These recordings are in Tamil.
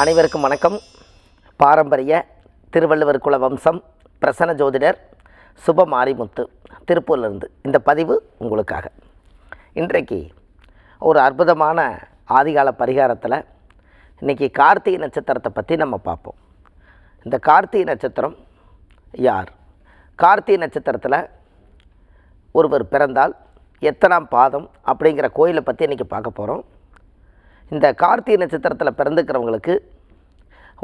அனைவருக்கும் வணக்கம். பாரம்பரிய திருவள்ளுவர் குல வம்சம் பிரசன்ன ஜோதிடர் சுப மாரிமுத்து திருப்பூர்லேருந்து இந்த பதிவு உங்களுக்காக. இன்றைக்கு ஒரு அற்புதமான ஆதிகால பரிகாரத்தில் இன்றைக்கி கார்த்திகை நட்சத்திரத்தை பற்றி நம்ம பார்ப்போம். இந்த கார்த்திகை நட்சத்திரம் யார்? கார்த்திகை நட்சத்திரத்தில் ஒருவர் பிறந்தால் எத்தனாம் பாதம் அப்படிங்கிற கோயிலை பற்றி இன்றைக்கி பார்க்க போகிறோம் இந்த கார்த்திகை நட்சத்திரத்தில் பிறந்துக்கிறவங்களுக்கு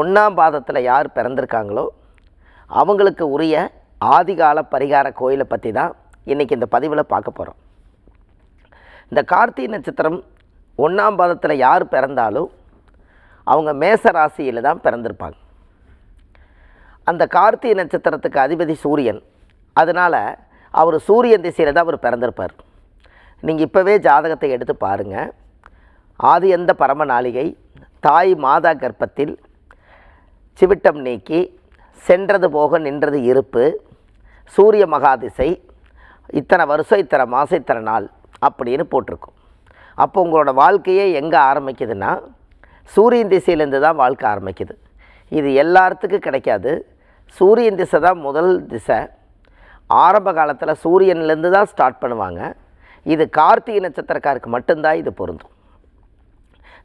ஒன்றாம் பாதத்தில் யார் பிறந்திருக்காங்களோ அவங்களுக்கு உரிய ஆதிகால பரிகார கோயிலை பற்றி தான் இன்றைக்கி இந்த பதிவில் பார்க்க போகிறோம் இந்த கார்த்திகை நட்சத்திரம் ஒன்றாம் பாதத்தில் யார் பிறந்தாலும் அவங்க மேச ராசியில் தான் பிறந்திருப்பாங்க. அந்த கார்த்திகை நட்சத்திரத்துக்கு அதிபதி சூரியன். அதனால் அவர் சூரியன் திசையில் தான் அவர் பிறந்திருப்பார். நீங்கள் இப்போவே ஜாதகத்தை எடுத்து பாருங்கள் ஆதி எந்த பரம நாளிகை தாய் மாதா கர்ப்பத்தில் சிவிட்டம் நீக்கி சென்றது போக நின்றது இருப்பு சூரிய மகாதிசை இத்தனை வருஷம் இத்தனை மாதம் இத்தனை நாள் அப்படின்னு போட்டிருக்கும். அப்போ உங்களோட வாழ்க்கையே எங்கே ஆரம்பிக்குதுன்னா சூரியன் திசையிலேருந்து தான் வாழ்க்கை ஆரம்பிக்குது. இது எல்லாத்துக்கும் கிடைக்காது. சூரியன் திசை தான் முதல் திசை. ஆரம்ப காலத்தில் சூரியன்லேருந்து தான் ஸ்டார்ட் பண்ணுவாங்க. இது கார்த்திகை நட்சத்திரக்காருக்கு மட்டும்தான் இது பொருந்தும்.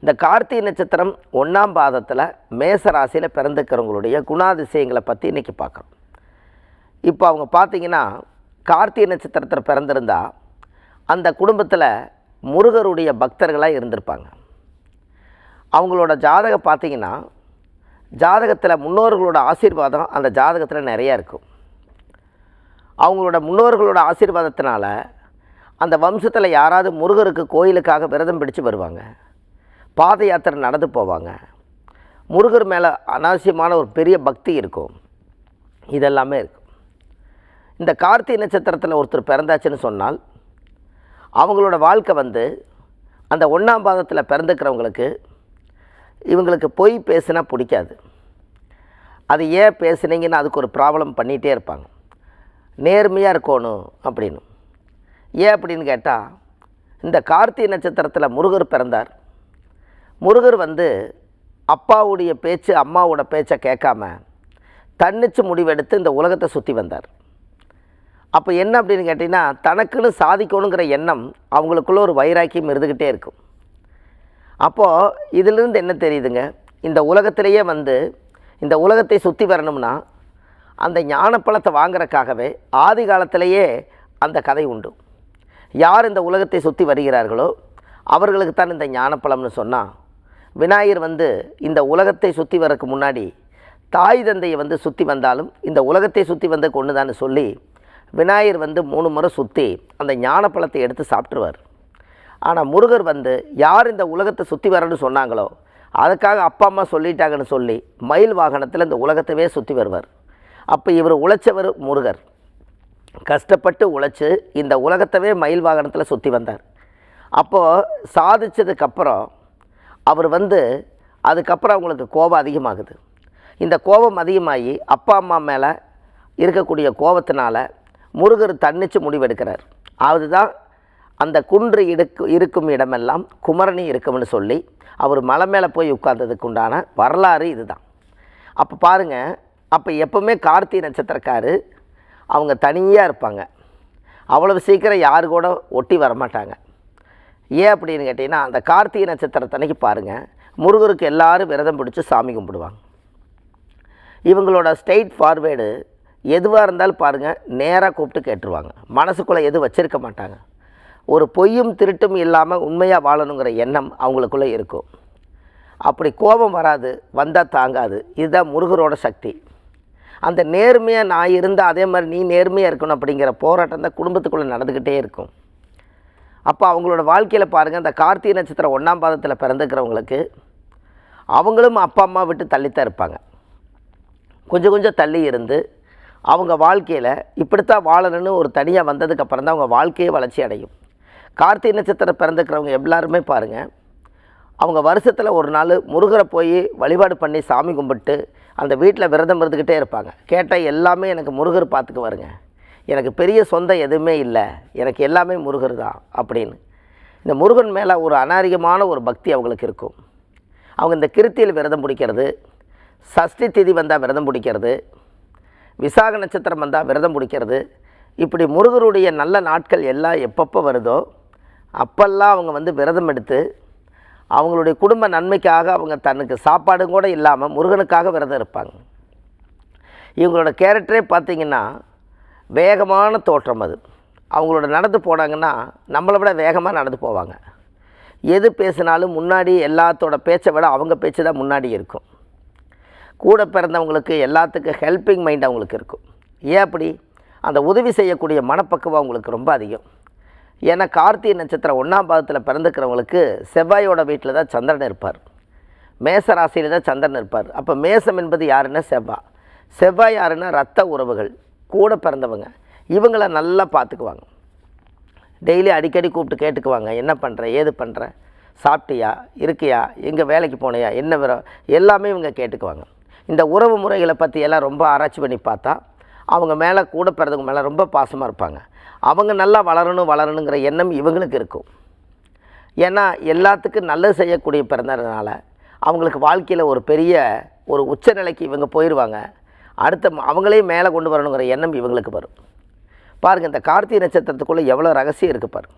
இந்த கார்த்திகை நட்சத்திரம் ஒன்றாம் பாதத்தில் மேச ராசியில் பிறந்துக்கிறவங்களுடைய குணாதிசயங்களை பற்றி இன்றைக்கி பார்க்குறோம். இப்போ அவங்க பார்த்தீங்கன்னா கார்த்திகை நட்சத்திரத்தில் பிறந்திருந்தா அந்த குடும்பத்தில் முருகருடைய பக்தர்களாக இருந்திருப்பாங்க. அவங்களோட ஜாதகம் பார்த்தீங்கன்னா ஜாதகத்தில் முன்னோர்களோட ஆசீர்வாதம் அந்த ஜாதகத்தில் நிறையா இருக்கும். அவங்களோட முன்னோர்களோட ஆசீர்வாதத்தினால அந்த வம்சத்தில் யாராவது முருகருக்கு கோயிலுக்காக விரதம் பிடிச்சு வருவாங்க. பாத யாத்திரை நடந்து போவாங்க. முருகர் மேலே அனாவசியமான ஒரு பெரிய பக்தி இருக்கும். இதெல்லாமே இருக்கும் இந்த கார்த்திகை நட்சத்திரத்தில் ஒருத்தர் பிறந்தாச்சுன்னு சொன்னால் அவங்களோட வாழ்க்கை வந்து அந்த ஒன்றாம் பாதத்தில் பிறந்துக்கிறவங்களுக்கு இவங்களுக்கு பொய் பேசுனா பிடிக்காது. அது ஏன் பேசுனீங்கன்னு அதுக்கு ஒரு ப்ராப்ளம் பண்ணிகிட்டே இருப்பாங்க. நேர்மையாக இருக்கணும் அப்படின்னு. ஏன் அப்படின்னு கேட்டால் இந்த கார்த்திகை நட்சத்திரத்தில் முருகர் பிறந்தார். முருகர் வந்து அப்பாவுடைய பேச்சு அம்மாவோட பேச்சை கேட்காம தன்னிச்சு முடிவெடுத்து இந்த உலகத்தை சுற்றி வந்தார். அப்போ என்ன அப்படின்னு கேட்டிங்கன்னா தனக்குன்னு சாதிக்கணுங்கிற எண்ணம் அவங்களுக்குள்ள ஒரு வைராக்கியம் இருந்துக்கிட்டே இருக்கும். அப்போது இதிலிருந்து என்ன தெரியுதுங்க? இந்த உலகத்திலேயே வந்து இந்த உலகத்தை சுற்றி வரணும்னா அந்த ஞானப்பழத்தை வாங்குறக்காகவே ஆதி காலத்திலேயே அந்த கதை உண்டு. யார் இந்த உலகத்தை சுற்றி வருகிறார்களோ அவர்களுக்கு தான் இந்த ஞானப்பழம்னு சொன்னால் விநாயகர் வந்து இந்த உலகத்தை சுற்றி வரக்கு முன்னாடி தாய் தந்தையை வந்து சுற்றி வந்தாலும் இந்த உலகத்தை சுற்றி வந்து கொண்டுதான்னு சொல்லி விநாயகர் வந்து மூணு முறை சுற்றி அந்த ஞானப்பழத்தை எடுத்து சாப்பிட்ருவார் ஆனால் முருகர் வந்து யார் இந்த உலகத்தை சுற்றி வரணும்னு சொன்னாங்களோ அதுக்காக அப்பா அம்மா சொல்லிட்டாங்கன்னு சொல்லி மயில் வாகனத்தில் இந்த உலகத்தவே சுற்றி வருவார். அப்போ இவர் உழைச்சவர் முருகர். கஷ்டப்பட்டு உழைச்சி இந்த உலகத்தவே மயில் வாகனத்தில் சுற்றி வந்தார். அப்போது சாதிச்சதுக்கப்புறம் அவர் வந்து அதுக்கப்புறம் அவங்களுக்கு கோபம் அதிகமாகுது. இந்த கோபம் அதிகமாகி அப்பா அம்மா மேலே இருக்கக்கூடிய கோபத்தினால முருகர் தன்னிச்சு முடிவெடுக்கிறார். அதுதான் அந்த குன்று இடுக்கு இருக்கும் இடமெல்லாம் குமரணி இருக்கும்னு சொல்லி அவர் மலை மேலே போய் உட்கார்ந்ததுக்கு உண்டான வரலாறு இதுதான். அப்போ பாருங்கள் அப்போ எப்போவுமே கார்த்திகை நட்சத்திரக்காரு அவங்க தனியாக இருப்பாங்க. அவ்வளவு சீக்கிரம் யாரு கூட ஒட்டி வரமாட்டாங்க. ஏன் அப்படின்னு கேட்டிங்கன்னா அந்த கார்த்திகை நட்சத்திரத்தன்னைக்கு பாருங்கள் முருகருக்கு எல்லாரும் விரதம் பிடிச்சி சாமி கும்பிடுவாங்க. இவங்களோட ஸ்டெயிட் ஃபார்வேர்டு எதுவாக இருந்தாலும் பாருங்கள் நேராக கூப்பிட்டு கேட்டுருவாங்க. மனசுக்குள்ளே எதுவும் வச்சிருக்க மாட்டாங்க. ஒரு பொய்யும் திருட்டும் இல்லாமல் உண்மையாக வாழணுங்கிற எண்ணம் அவங்களுக்குள்ளே இருக்கும். அப்படி கோபம் வராது வந்தால் தாங்காது. இதுதான் முருகரோட சக்தி. அந்த நேர்மையாக நான் இருந்தால் அதே மாதிரி நீ நேர்மையாக இருக்கணும் அப்படிங்கிற போராட்டம் தான் குடும்பத்துக்குள்ளே நடந்துக்கிட்டே இருக்கும். அப்போ அவங்களோட வாழ்க்கையில் பாருங்கள் அந்த கார்த்திகை நட்சத்திரம் ஒன்றாம் பாதத்தில் பிறந்துக்கிறவங்களுக்கு அவங்களும் அப்பா அம்மா விட்டு தள்ளித்தான் இருப்பாங்க. கொஞ்சம் கொஞ்சம் தள்ளி இருந்து அவங்க வாழ்க்கையில் இப்படித்தான் வாழணும்னு ஒரு தனியாக வந்ததுக்கப்புறம் தான் அவங்க வாழ்க்கையே வளர்ச்சி அடையும். கார்த்திகை நட்சத்திரம் பிறந்துக்கிறவங்க எல்லாருமே பாருங்கள் அவங்க வருஷத்தில் ஒரு நாள் முருகரை போய் வழிபாடு பண்ணி சாமி கும்பிட்டு அந்த வீட்டில் விரதம் இருந்துக்கிட்டே இருப்பாங்க. கேட்டால் எல்லாமே எனக்கு முருகர் பார்த்துக்கு வருங்க எனக்கு பெரிய சொந்தம் எதுவுமே இல்லை. எனக்கு எல்லாமே முருகர் தான் அப்படின்னு. இந்த முருகன் மேலே ஒரு அநாரிகமான ஒரு பக்தி அவங்களுக்கு இருக்கும். அவங்க இந்த கிருத்தியில் விரதம் பிடிக்கிறது சஷ்டி திதி வந்தால் விரதம் பிடிக்கிறது விசாக நட்சத்திரம் வந்தால் விரதம் பிடிக்கிறது இப்படி முருகருடைய நல்ல நாட்கள் எல்லாம் எப்பப்போ வருதோ அப்பெல்லாம் அவங்க வந்து விரதம் எடுத்து அவங்களுடைய குடும்ப நன்மைக்காக அவங்க தனக்கு சாப்பாடும் கூட இல்லாமல் முருகனுக்காக விரதம் இருப்பாங்க. இவங்களோட கேரக்டரே பார்த்திங்கன்னா வேகமான தோற்றம் அது. அவங்களோட நடந்து போனாங்கன்னா நம்மளை விட வேகமாக நடந்து போவாங்க. எது பேசினாலும் முன்னாடி எல்லாத்தோட பேச்சை விட அவங்க பேச்சு தான் முன்னாடி இருக்கும். கூட பிறந்தவங்களுக்கு எல்லாத்துக்கும் ஹெல்பிங் மைண்ட் அவங்களுக்கு இருக்கும். ஏன் அப்படி? அந்த உதவி செய்யக்கூடிய மனப்பக்குவம் அவங்களுக்கு ரொம்ப அதிகம். ஏன்னா கார்த்திகை நட்சத்திரம் ஒன்றாம் பாதத்தில் பிறந்துக்கிறவங்களுக்கு செவ்வாயோட வீட்டில் தான் சந்திரன் இருப்பார். மேச ராசியில் தான் சந்திரன் இருப்பார். அப்போ மேசம் என்பது யாருன்னா செவ்வாய் செவ்வாய் யாருன்னா ரத்த உறவுகள். கூட பிறந்தவங்க இவங்கள நல்லா பார்த்துக்குவாங்க. டெய்லி அடிக்கடி கூப்பிட்டு கேட்டுக்குவாங்க என்ன பண்ணுற ஏது பண்ணுற சாப்பிட்டியா? இருக்கியா? எங்கே வேலைக்கு போனியா? என்ன விர எல்லாமே இவங்க கேட்டுக்குவாங்க. இந்த உறவு முறைகளை பற்றி எல்லாம் ரொம்ப ஆராய்ச்சி பண்ணி பார்த்தா அவங்க மேலே கூட பிறந்தவங்க மேலே ரொம்ப பாசமாக இருப்பாங்க. அவங்க நல்லா வளரணும் வளரணுங்கிற எண்ணம் இவங்களுக்கு இருக்கும். ஏன்னா எல்லாத்துக்கும் நல்லது செய்யக்கூடிய பிறந்ததுனால அவங்களுக்கு வாழ்க்கையில் ஒரு பெரிய ஒரு உச்சநிலைக்கு இவங்க போயிடுவாங்க அடுத்த அவங்களே அவங்களையும் மேலே கொண்டு வரணுங்கிற எண்ணம் இவங்களுக்கு வரும். பாருங்கள் இந்த கார்த்திகை நட்சத்திரத்துக்குள்ளே எவ்வளோ ரகசியம் இருக்குது பாரு.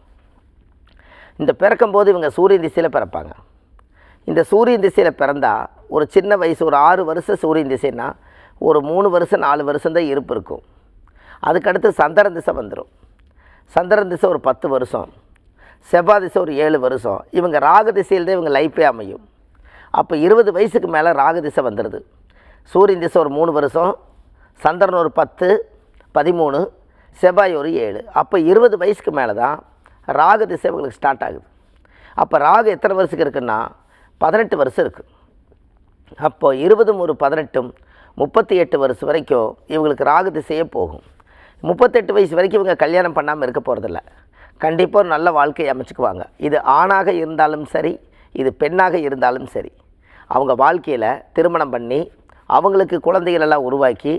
இந்த பிறக்கும்போது இவங்க சூரிய திசையில் பிறப்பாங்க. இந்த சூரியன் திசையில் பிறந்தால் ஒரு சின்ன வயசு ஒரு ஆறு வருஷம் சூரியன் திசைனா ஒரு மூணு வருஷம் நாலு வருஷம்தான் இருப்பு இருக்கும். அதுக்கடுத்து சந்திரன் திசை வந்துடும் சந்திரன் திசை ஒரு பத்து வருஷம். செவ்வாய் திசை ஒரு ஏழு வருஷம். இவங்க ராகு திசையில் தான் இவங்க லைஃபே அமையும். அப்போ இருபது வயசுக்கு மேலே ராகு திசை வந்துடுது சூரியன் திசை ஒரு மூணு வருஷம் சந்திரன் ஒரு பத்து பதிமூணு செவ்வாய் ஒரு ஏழு. அப்போ இருபது வயசுக்கு மேலே தான் ராகு திசை இவங்களுக்கு ஸ்டார்ட் ஆகுது. அப்போ ராகு எத்தனை வருஷத்துக்கு இருக்குன்னா பதினெட்டு வருஷம் இருக்குது அப்போ இருபதும் ஒரு பதினெட்டும் முப்பத்தி எட்டு வருஷம் வரைக்கும் இவங்களுக்கு ராகு திசையே போகும். முப்பத்தெட்டு வயசு வரைக்கும் இவங்க கல்யாணம் பண்ணாமல் இருக்க போகிறதில்ல கண்டிப்பாக ஒரு நல்ல வாழ்க்கையை அமைச்சுக்குவாங்க. இது ஆணாக இருந்தாலும் சரி இது பெண்ணாக இருந்தாலும் சரி. அவங்க வாழ்க்கையில் திருமணம் பண்ணி அவங்களுக்கு குழந்தைகள் எல்லாம் உருவாக்கி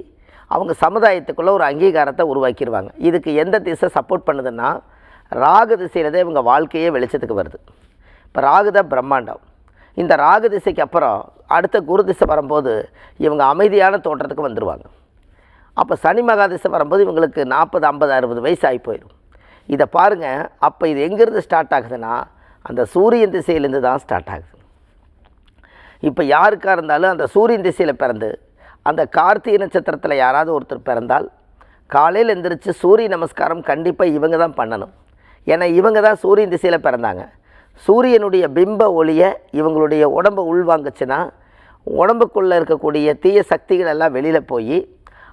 அவங்க சமுதாயத்துக்குள்ளே ஒரு அங்கீகாரத்தை உருவாக்கிடுவாங்க இதுக்கு எந்த திசை சப்போர்ட் பண்ணுதுன்னா ராகு திசையில் தான் இவங்க வாழ்க்கையே வெளிச்சத்துக்கு வருது. இப்போ ராகு தான் பிரம்மாண்டம். இந்த ராகு திசைக்கு அப்புறம் அடுத்த குரு திசை வரும்போது இவங்க அமைதியான தோற்றத்துக்கு வந்துடுவாங்க அப்போ சனி மகா திசை வரும்போது இவங்களுக்கு நாற்பது ஐம்பது அறுபது வயசு ஆகி போயிடும். இதை பாருங்கள் அப்போ இது எங்கேருந்து ஸ்டார்ட் ஆகுதுன்னா அந்த சூரியன் திசையிலேருந்து தான் ஸ்டார்ட் ஆகுது. இப்போ யாருக்காக இருந்தாலும் அந்த சூரியன் திசையில் பிறந்து அந்த கார்த்திகை நட்சத்திரத்தில் யாராவது ஒருத்தர் பிறந்தால் காலையில் எந்திரிச்சு சூரிய நமஸ்காரம் கண்டிப்பாக இவங்க தான் பண்ணணும். ஏன்னா இவங்க தான் சூரியன் திசையில் பிறந்தாங்க. சூரியனுடைய பிம்ப ஒளியை இவங்களுடைய உடம்பை உள்வாங்குச்சுன்னா உடம்புக்குள்ளே இருக்கக்கூடிய தீய சக்திகள் எல்லாம் வெளியில் போய்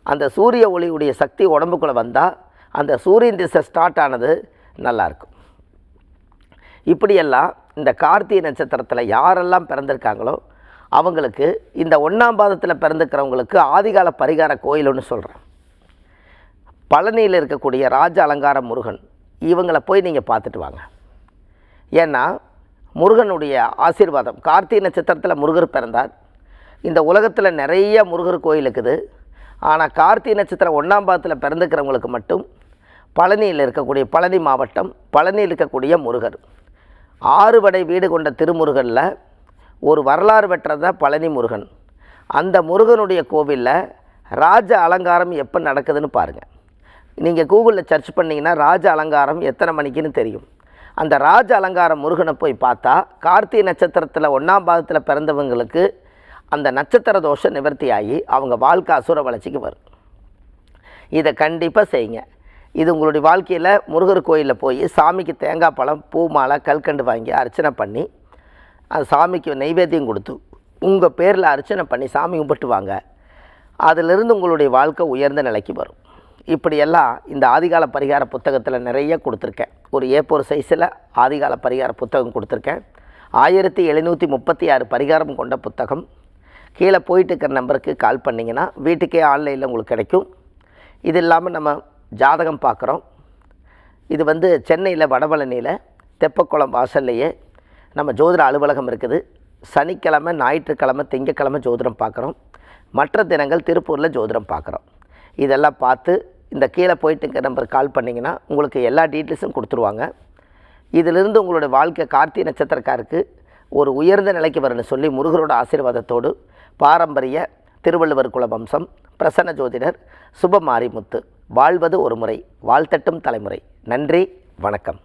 அந்த சூரிய ஒளியுடைய சக்தி உடம்புக்குள்ளே வந்தால் அந்த சூரியன் திசை ஸ்டார்ட் ஆனது நல்லாயிருக்கும் இப்படியெல்லாம் இந்த கார்த்திகை நட்சத்திரத்தில் யாரெல்லாம் பிறந்திருக்காங்களோ அவங்களுக்கு இந்த ஒன்றாம் பாதத்தில் பிறந்துக்கிறவங்களுக்கு ஆதிகால பரிகார கோயில் ஒன்று சொல்கிறேன் பழனியில் இருக்கக்கூடிய ராஜ அலங்கார முருகன் இவங்களை போய் நீங்கள் பார்த்துட்டு வாங்க. ஏன்னா முருகனுடைய ஆசீர்வாதம் கார்த்திகை நட்சத்திரத்தில் முருகர் பிறந்தார். இந்த உலகத்தில் நிறைய முருகர் கோயில் இருக்குது. ஆனால் கார்த்திகை நட்சத்திரம் ஒன்றாம் பாதத்தில் பிறந்துக்கிறவங்களுக்கு மட்டும் பழனியில் இருக்கக்கூடிய பழனி மாவட்டம் பழனியில் இருக்கக்கூடிய முருகர். ஆறுபடை வீடு கொண்ட திருமுருகனில் ஒரு வரலாறு பெற்றது பழனி முருகன். அந்த முருகனுடைய கோவிலில் ராஜ அலங்காரம் எப்போ நடக்குதுன்னு பாருங்கள் நீங்கள் கூகுளில் சர்ச் பண்ணிங்கன்னா ராஜ அலங்காரம் எத்தனை மணிக்குன்னு தெரியும். அந்த ராஜ அலங்காரம் முருகனை போய் பார்த்தா கார்த்திகை நட்சத்திரத்தில் ஒன்றாம் பாதத்தில் பிறந்தவங்களுக்கு அந்த நட்சத்திர தோஷம் நிவர்த்தி ஆகி அவங்க வாழ்க்கை அசுர வளர்ச்சிக்கு வரும். இதை கண்டிப்பாக செய்யுங்க. இது உங்களுடைய வாழ்க்கையில் முருகர் கோயிலில் போய் சாமிக்கு தேங்காய் பழம் பூ மாலை கல்கண்டு வாங்கி அர்ச்சனை பண்ணி அது சாமிக்கு நைவேத்தியம் கொடுத்து உங்கள் பேரில் அர்ச்சனை பண்ணி சாமி கும்பிட்டு வாங்க அதிலிருந்து உங்களுடைய வாழ்க்கை உயர்ந்த நிலைக்கு வரும். இப்படியெல்லாம் இந்த ஆதிகால பரிகார புத்தகத்தில் நிறைய கொடுத்துருக்கேன். ஒரு ஏப்போர் சைஸில் ஆதிகால பரிகார புத்தகம் கொடுத்துருக்கேன். ஆயிரத்தி எழுநூற்றி முப்பத்தி ஆறு பரிகாரம் கொண்ட புத்தகம். கீழே போயிட்டு இருக்கிற நம்பருக்கு கால் பண்ணிங்கன்னா வீட்டுக்கே ஆன்லைனில் உங்களுக்கு கிடைக்கும். இது இல்லாமல் நம்ம ஜாதகம் பார்க்குறோம். இது வந்து சென்னையில் வடபழனியில் தெப்பக்குளம் வாசல்லையே நம்ம ஜோதிட அலுவலகம் இருக்குது. சனிக்கிழமை ஞாயிற்றுக்கிழமை திங்கக்கிழமை ஜோதிடம் பார்க்குறோம். மற்ற தினங்கள் திருப்பூரில் ஜோதிடம் பார்க்குறோம். இதெல்லாம் பார்த்து இந்த கீழே போயிட்டுங்க நம்பருக்கு கால் பண்ணிங்கன்னா உங்களுக்கு எல்லா டீட்டெயில்ஸும் கொடுத்துருவாங்க. இதிலிருந்து உங்களுடைய வாழ்க்கை கார்த்திகை நட்சத்திரக்காருக்கு ஒரு உயர்ந்த நிலைக்கு வரணும்னு சொல்லி முருகரோட ஆசீர்வாதத்தோடு பாரம்பரிய திருவள்ளுவர் குல வம்சம் பிரசன்ன ஜோதிடர் சுபமாரிமுத்து வாழ்வது ஒரு முறை வாழ்த்தட்டும் தலைமுறை. நன்றி வணக்கம்.